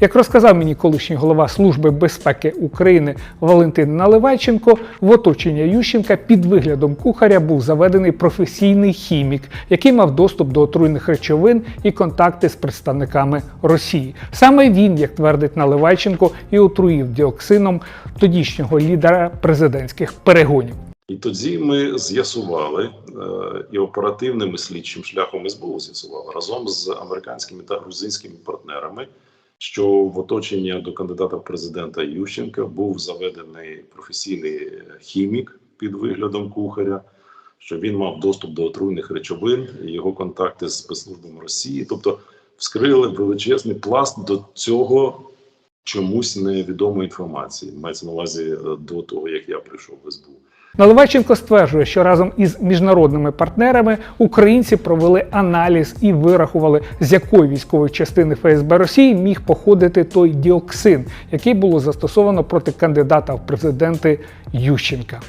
Як розказав мені колишній голова Служби безпеки України Валентин Наливайченко, в оточення Ющенка під виглядом кухаря був заведений професійний хімік, який мав доступ до отруйних речовин і контакти з представниками Росії. Саме він, як твердить Наливайченко, і отруїв діоксином тодішнього лідера президентських перегонів. І тоді ми з'ясували е, і оперативним і слідчим шляхом СБУ з'ясували разом з американськими та грузинськими партнерами, що в оточення до кандидата в президента Ющенка був заведений професійний хімік під виглядом кухаря, що він мав доступ до отруйних речовин, його контакти з спецслужбами Росії, тобто вскрили величезний пласт до цього чомусь невідомої інформації. Мається на увазі е, до того, як я прийшов в СБУ. Наливайченко стверджує, що разом із міжнародними партнерами українці провели аналіз і вирахували, з якої військової частини ФСБ Росії міг походити той діоксин, який було застосовано проти кандидата в президенти Ющенка.